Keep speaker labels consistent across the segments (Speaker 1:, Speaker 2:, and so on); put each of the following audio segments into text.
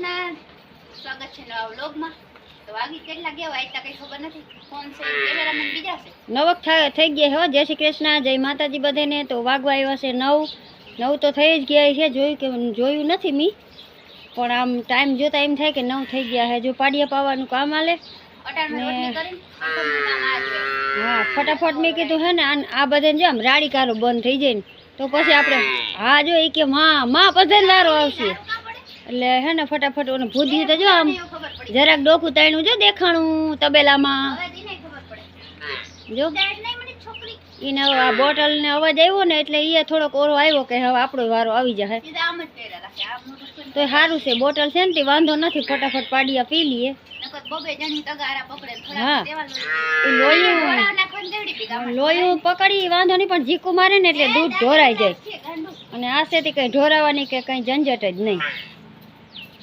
Speaker 1: કૃષ્ણ સ્વાગત છે નવા વ્લોગમાં. તો વાગી કેટલા ગયા હોય કઈ ખબર નથી. ફોન છે કેમેરામેન બીજા છે.
Speaker 2: નવક થઈ ગયા હો. જય શ્રી કૃષ્ણ જય માતાજી બધાને. તો વાગવા આવ્યા છે નવ. નવ તો થઈ જ ગયા છે. જોયું કે જોયું નથી મી. પણ આમ ટાઈમ જોતા એમ થાય કે નવ થઈ ગયા છે. જો પાડિયા પાવાનું કામ આલે. ને-. હા ફટાફટ મેં કીધું હે ને આ બધાને જો આમ રાડી કારો બંધ થઈ જાય ને તો પછી આપણે હા જો એ કે માં માં બધાને વારો આવશે? એટલે હે ને ફટાફટ ઓને ભૂદ્યું તો જો આમ જરાક ડોકું તાણ્યું જો દેખાણું તબેલામાં. જો એને આ બોટલ ને અવાજ આવ્યો ને એટલે એ થોડોક ઓરો આવ્યો કે હવે આપણો વારો આવી જાય
Speaker 1: આ
Speaker 2: તો સારું છે બોટલ છે ને તે વાંધો નથી ફટાફટ પાડિયા પી લઈએ લોયું. પકડી વાંધો નહીં પણ જીકું મારે ને એટલે દૂધ ઢોરાઈ જાય. અને આસેથી કંઈ ઢોરાવાની કે કંઈ ઝંઝટ જ નહીં.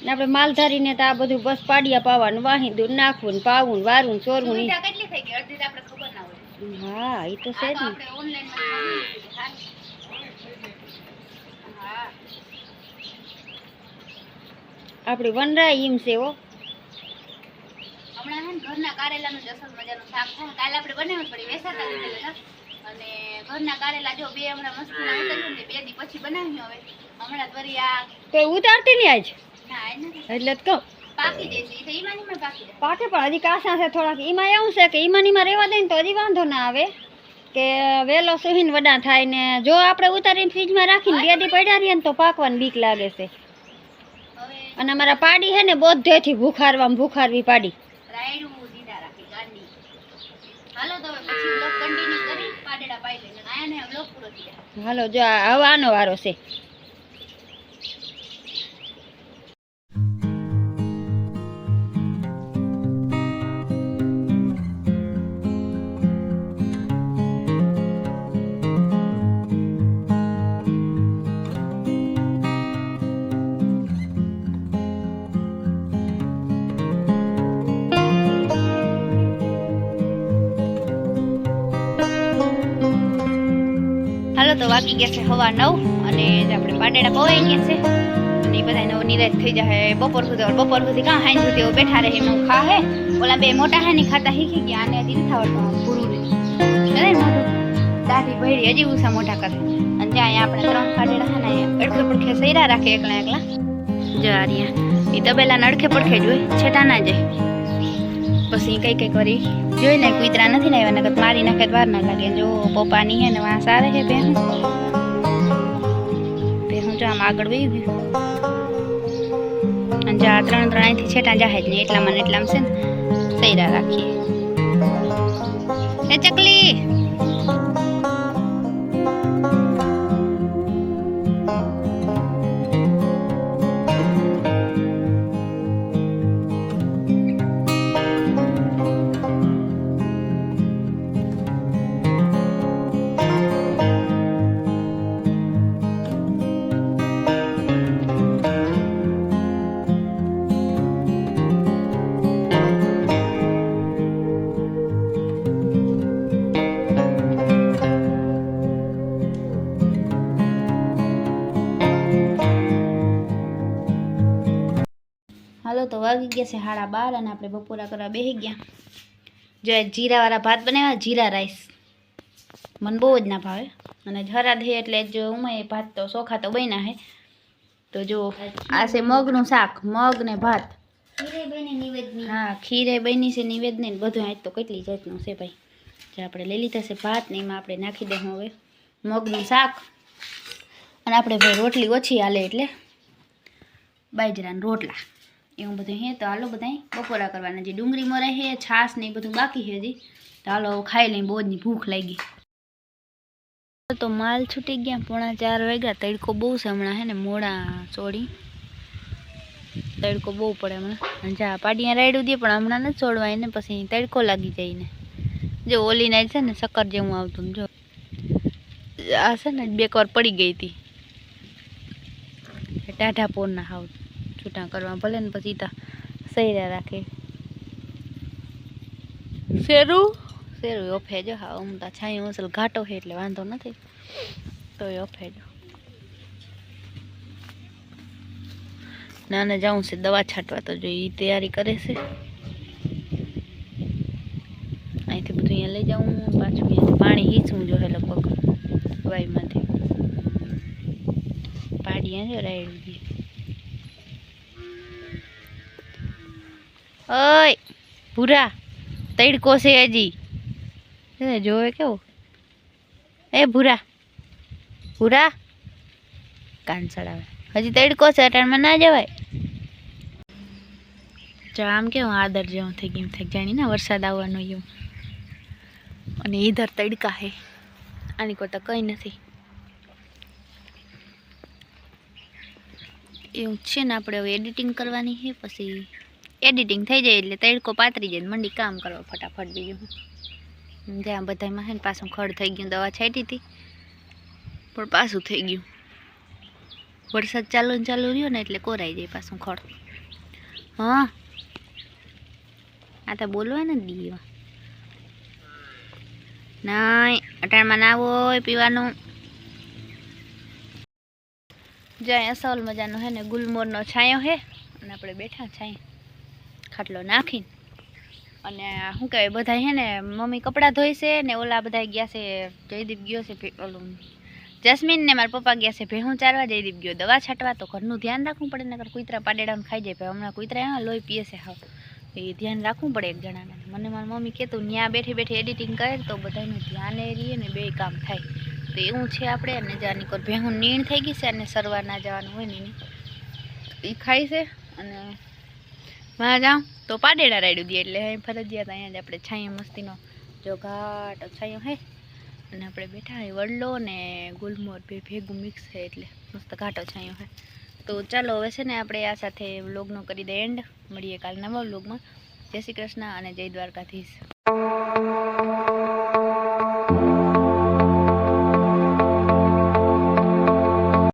Speaker 2: ને આપણે માલધારીને તો આ બધું બસ પાડિયા પાવાનું વાહી દૂર નાખવું ને પાવું ને ચોરવું ને
Speaker 1: કેટલી થઈ ગઈ? અડધી આપણે ખબર ના હોય.
Speaker 2: હા એ તો છે જ ને.
Speaker 1: આપણે
Speaker 2: વનરાય એમ છે ઓ
Speaker 1: હમણાં ઘરના કારેલાનું જ અસલ મજાનું શાક થાય કાલે આપણે બનાવ્યું પડી વેસાતા લીધેલા. અને ઘરના કારેલા જો બે હમણાં મસ્ત ઉતર્યું ને બે દી પછી બનાવ્યું હવે. હમણાં ફરી આ
Speaker 2: તો ઉતારતી આજ?
Speaker 1: ના નથી
Speaker 2: એટલે જ કહું.
Speaker 1: પાકી
Speaker 2: પણ હજી કાસા છે થોડાક એમાં એવું છે કે એમાં ઈમાં રહેવા દે ને તો હજી વાંધો ના આવે. કે વેલો સુહીન વડા થાય ને જો આપણે ઉતારીને ફ્રીજમાં રાખીને બે દી પડ્યા રહીએ ને તો પાકવાની બીક લાગે છે. અને અમારા પાડી છે ને બધેથી ભૂખારવા ભૂખારવી પાડી.
Speaker 1: હાલો
Speaker 2: જો હવે આનો વારો છે.
Speaker 1: વાગી ગયા છે હવા નવ અને આપણે પાટેડા પવાઈ ગયા છે, અને બધા નવ નિરાશ થઈ જાય બપોર સુધી બપોર સુધી કાં હાઈ સુધી એવું બેઠા રહે એમ ખા હે. ઓલા બે મોટા હે ને ખાતા શીખી ગયા, અને હજી નથી આવડતું પૂરું ને મોટું દાઢી હજી ઉષા મોટા કરે. અને ત્યાં આપણે ત્રણ પાટેડા હે ને અડખે પડખે સૈરા રાખે એકલા એકલા. જો આ રહ્યા. એ તબેલાને અડખે પડખે જોઈ, છેટા ના જાય. પછી કઈ કઈ કરી. જોઈ લે કુતરા નથી ને આવ્યા નકર મારી નાખે વાર ના લાગે. જો પપ્પાની હે ને વાંસ સારે છે બેન બેન જો આમ આગળ વહી ગયું. અને જા ત્રણ ત્રણ અહીંથી છેટા જાહે જ નહીં એટલા મને એટલામાં છે ને, સૈરા રાખીએ. એ ચકલી! હાલો તો વાગી ગયા છે સાડા બાર અને આપણે બપોરા કરવા બેસી ગયા. જો આ જીરાવાળા ભાત બનાવ્યા જીરા રાઈસ. મને બહુ જ ના ભાવે. અને જરા દે એટલે જો ઉમાય ભાત તો ચોખા તો બન્યા હે. તો જો આ છે મગનું શાક મગ ને ભાત. હા ખીરે બની છે નિવેદને ને બધું આજ તો કેટલી જાતનું છે ભાઈ. જે આપણે લઈ લીધા છે ભાત ને એમાં આપણે નાખી દઉં હવે મગનું શાક. અને આપણે ભાઈ રોટલી ઓછી હાલે એટલે બાજરાના રોટલા. એવું બધું હે, તો હાલો બધાય, બપોરા કરવાના જે ડુંગળી રહે છાશ ને બધું બાકી છે હજી. તો હાલો ખાઈ લઈ બહુ જની ભૂખ લાગી. તો માલ છૂટી ગયા, પોણા ચાર વાગ્યા, તડકો બહુ છે હમણાં હે ને, મોડા ચોડી તડકો બહુ પડે હમણાં. જા પાડિયા રાયડું દે, પણ હમણાં નથી છોડવાય ને, પછી તડકો લાગી જાય ને. જો ઓલી નાઈટ છે ને, શક્કર જેવું આવતું જો. આ છે ને, બે વાર પડી ગઈ હતી. ટાઢા પોરના હાવ. છૂટા કરવા ભલે ને પછી તા સૈરા રાખે. શેરું શેરું ઓફે જો હા હું તા છાંયો અસલ ઘાટો છે એટલે વાંધો નથી. તો એ ઓફે જો નાને જાઉં છે દવા છાંટવા તો જો એ તૈયારી કરે છે. અહીંથી બધું અહીંયા લઈ જાઉં પાછું અહીંયા પાણી હીચવું જોઈએ લગભગ વાયુમાંથી. પાડી અહીંયા જો. રાયડું ઓય, ભૂરા, તડકો છે હજી. જોવે કેવું? એ ભૂરા ભૂરા. કાન ચડાવે. હજી તડકો છે, અટાણમાં ના જવાય. જો આમ કેવું? આદર જેવું થઈ ગયું થઈ જાણી ને વરસાદ આવવાનો એવું અને ઈધર તડકા હે. આની કરતાં કંઈ નથી. એવું છે ને, આપણે હવે એડિટિંગ કરવાની છે પછી એડિટિંગ થઈ જાય એટલે તડકો પાતરી જાય મંડી કામ કરવા ફટાફટ બીજું. હું. જ્યાં બધામાં છે ને પાછું ખડ થઈ ગયું દવા છાંટી હતી, પણ પાછું થઈ ગયું. વરસાદ ચાલુ ને ચાલુ રહ્યો ને એટલે કોરાઈ જાય પાછું ખડ. હા? આ તો બોલવા ને દીવા નહીં અટાણમાં ના હોય પીવાનું. જ્યાં અસલ મજાનો હે ને ગુલમોરનો છાંયો હે, અને આપણે બેઠા છાંય. ખાટલો નાખીને. અને શું કહેવાય બધા છે ને મમ્મી કપડાં ધોઈ છે ને ઓલા બધા ગયા છે, જયદીપ ગયો છે ઓલું જસ્મીન ને મારા પપ્પા ગયા છે ભેહું ચારવા, જયદીપ ગયો દવા છાંટવા, તો ઘરનું ધ્યાન રાખવું પડે, નકર કૂતરા પાડેડાને ખાઈ જાય. ભાઈ હમણાં કૂતરા હા લોહી પીએ છે એ ધ્યાન રાખવું પડે એક જણાને. મને મારી મમ્મી કહેતું ત્યાં બેઠી બેઠી એડિટિંગ કરે, તો બધાનું ધ્યાન એ રહીએ ને બે કામ થાય. તો એવું છે આપણે અને જાની કોર ભેહું નીણ થઈ ગઈ છે અને સરવા ના જવાનું હોય ને એ ખાય છે, અને માં જાઉં? તો પાડેડા રાડ્યું દે એટલે ફરજિયાત અહીંયા જ આપણે છાંયા મસ્તીનો જો ઘાટ છાંયો હે, અને આપણે બેઠા હોય વડલો ને ગુલમોર, બે ભેગું મિક્સ છે એટલે મસ્ત ઘાટો છાંયો હે. તો ચાલો હવે છે ને આપણે આ સાથે વ્લોગનો કરી દે એન્ડ મળીએ કાલના વ્લોગમાં. જય શ્રી કૃષ્ણ અને જય દ્વારકાધીશ.